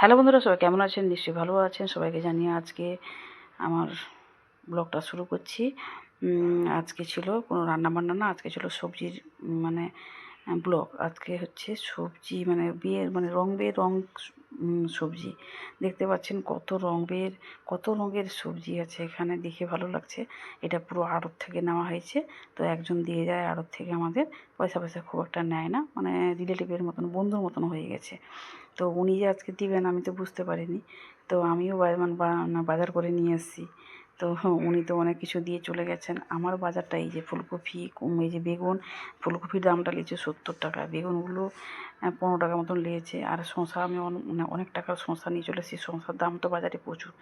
Hello বন্ধুরা, সবাই কেমন আছেন? নিশ্চয়ই ভালো আছেন। সবাইকে জানিয়ে আজকে আমার ব্লগটা শুরু করছি। আজকে ছিল কোনো রান্না বান্না না, আজকে ছিল সবজির মানে ব্লগ। আজকে হচ্ছে সবজি মানে বিয়ের মানে রং বের, রং সবজি। দেখতে পাচ্ছেন কত রঙের কত রঙের সবজি আছে এখানে, দেখে ভালো লাগছে। এটা পুরো আড়ত থেকে নেওয়া হয়েছে, তো একজন দিয়ে যায়, আড়ত থেকে আমাদের পয়সা পয়সা খুব একটা নেয় না মানে রিলেটিভের মতন, বন্ধুর মতন হয়ে গেছে। তো উনি যে আজকে দিবেন আমি তো বুঝতে পারিনি। তো আমিও মানে বাজার করে নিয়ে এসেছি। তো উনি তো অনেক কিছু দিয়ে চলে গেছেন। আমার বাজারটা এই যে ফুলকপি এই যে বেগুন, ফুলকপির দামটা নিয়েছে সত্তর টাকা। বেগুনগুলো পনেরো টাকা মতন নিয়েছে আর শসা আমি মানে অনেক টাকার শসা নিয়ে চলে এসেছি। শসার দাম তো বাজারে প্রচুর।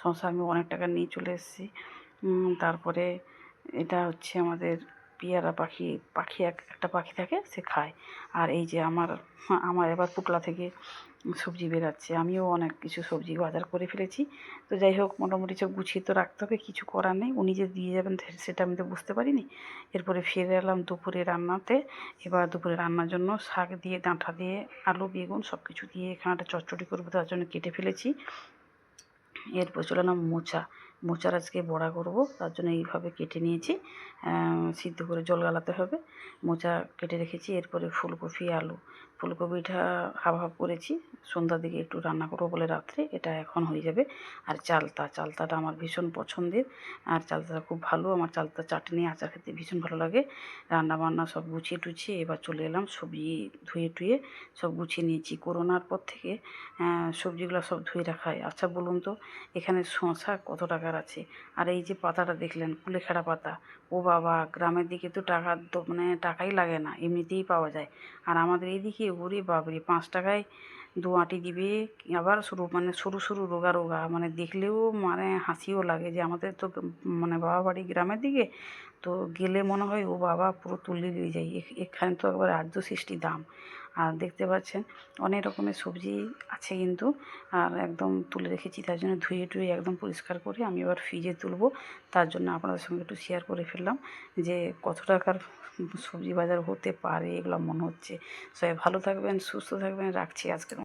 শসা আমি অনেক টাকা নিয়ে চলে এসেছি। তারপরে এটা হচ্ছে আমাদের পিয়ারা পাখি পাখি এক, একটা পাখি থাকে, সে খায়। আর এই যে আমার আমার এবার পুটলা থেকে সবজি বেরাচ্ছে, আমিও অনেক কিছু সবজি বাজার করে ফেলেছি। তো যাই হোক, মোটামুটি সব গুছিয়ে তো রাখতে হবে, কিছু করার নেই। উনি যে দিয়ে যাবেন সেটা আমি তো বুঝতে পারিনি। এরপরে ফিরে এলাম দুপুরে রান্নাতে। এবার দুপুরে রান্নার জন্য শাক দিয়ে, ডাঁটা দিয়ে, আলু, বেগুন সব কিছু দিয়ে এখানে একটা চচ্চড়ি করব, তার জন্য কেটে ফেলেছি। এরপর চলে এলাম মোচা। মোচার আজকে বড়া করব, তার জন্য এইভাবে কেটে নিয়েছি। সিদ্ধ করে জল গালাতে হবে। মোচা কেটে রেখেছি, এরপরে ফুলকপি, আলু। ফুলকপিটা হাফ হাফ করেছি। সন্ধ্যার দিকে একটু রান্না করব বলে রাত্রে। এটা এখন হয়ে যাবে। আর চালতা, চালতাটা আমার ভীষণ পছন্দের। আর চালতাটা খুব ভালো। আমার চালতা, চাটনি, আচার খেতে ভীষণ ভালো লাগে। রান্না বান্না সব গুছিয়ে টুছিয়ে এবার চলে এলাম সবজি ধুয়ে টুয়ে সব গুছিয়ে নিয়েছি। করোনার পর থেকে সবজিগুলো সব ধুয়ে রাখা হয়। আচ্ছা বলুন তো, এখানে শশা কত টাকার আছে? আর এই যে পাতাটা দেখলেন, কুলেখাড়া পাতা। ও বাবা, গ্রামের দিকে তো টাকা মানে টাকাই লাগে না। এমনিতেই পাওয়া যায়। আর আমাদের এইদিকে ওরে বাবরে পাঁচ টাকায় দু আঁটি দিবে। আবার শুরু মানে সরু সরু রোগা রোগা মানে দেখলেও মানে হাসিও লাগে যে আমাদের তো মানে বাবা বাড়ি গ্রামের দিকে, তো গেলে মনে হয়, ও বাবা পুরো তুলে নিয়ে যাই এখ- এখানে তো একবার আর্য সৃষ্টি দাম আর দেখতে পাচ্ছেন অনেক রকমের সবজি আছে কিন্তু। আর একদম তুলে রেখেছি, তার জন্য ধুয়ে টুয়ে একদম পরিষ্কার করে আমি এবার ফ্রিজে তুলব। তার জন্য আপনাদের সঙ্গে একটু শেয়ার করে ফেললাম যে কত টাকার সবজি বাজার হতে পারে, এগুলো মনে হচ্ছে। সবাই ভালো থাকবেন, সুস্থ থাকবেন, রাখছি আজকের মতো।